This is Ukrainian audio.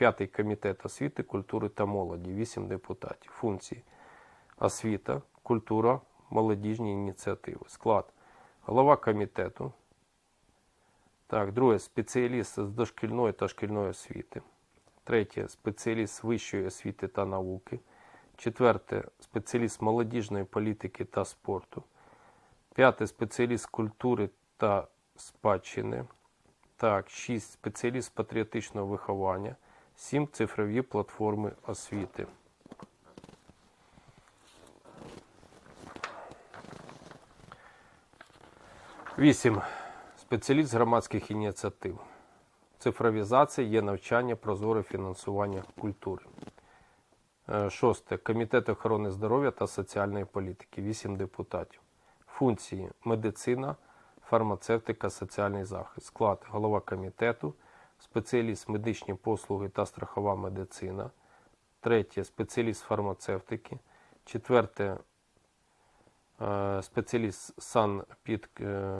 П'ятий комітет освіти, культури та молоді, 8 депутатів. Функції освіта, культура, молодіжні ініціативи. Склад голова комітету. Так, друге спеціаліст з дошкільної та шкільної освіти. Третє спеціаліст вищої освіти та науки. Четверте спеціаліст молодіжної політики та спорту. П'яте спеціаліст культури та спадщини. Так, шість спеціаліст патріотичного виховання. Сім цифрові платформи освіти. Вісім. Спеціаліст громадських ініціатив. Цифровізація є навчання, прозоре фінансування культури. Е, Шосте. Комітет охорони здоров'я та соціальної політики. 8 депутатів. Функції медицина, фармацевтика, соціальний захист. Склад голова комітету, спеціаліст медичні послуги та страхова медицина. Третє спеціаліст фармацевтики. Четверте е, спеціаліст санпід, е,